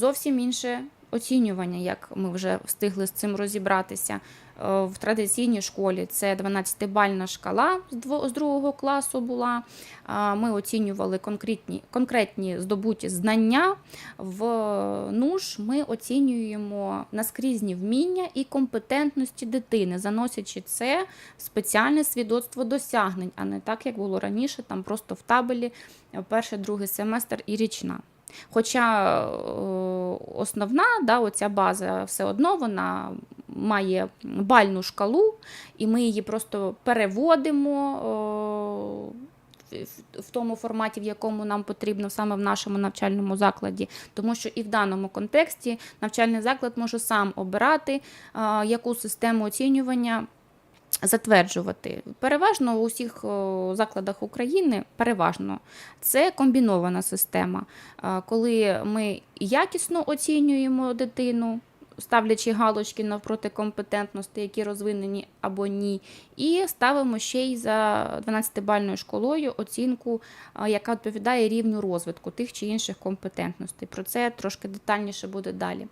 зовсім інше оцінювання, як ми вже встигли з цим розібратися. Е, В традиційній школі це 12-бальна шкала з другого класу була. Ми оцінювали конкретні, конкретні здобуті знання. В НУШ ми оцінюємо наскрізні вміння і компетентності дитини, заносячи це в спеціальне свідоцтво досягнень, а не так, як було раніше, там просто в табелі е, перший, другий семестр і річна. Хоча е, основна да, оця база все одно вона має бальну шкалу, і ми її просто переводимо е, в- тому форматі, в якому нам потрібно саме в нашому навчальному закладі. Тому що і в даному контексті навчальний заклад може сам обирати, е, яку систему оцінювання затверджувати. Переважно у всіх закладах України, переважно, це комбінована система, коли ми якісно оцінюємо дитину, ставлячи галочки навпроти компетентності, які розвинені або ні, і ставимо ще й за 12-бальною школою оцінку, яка відповідає рівню розвитку тих чи інших компетентностей. Про це трошки детальніше буде далі.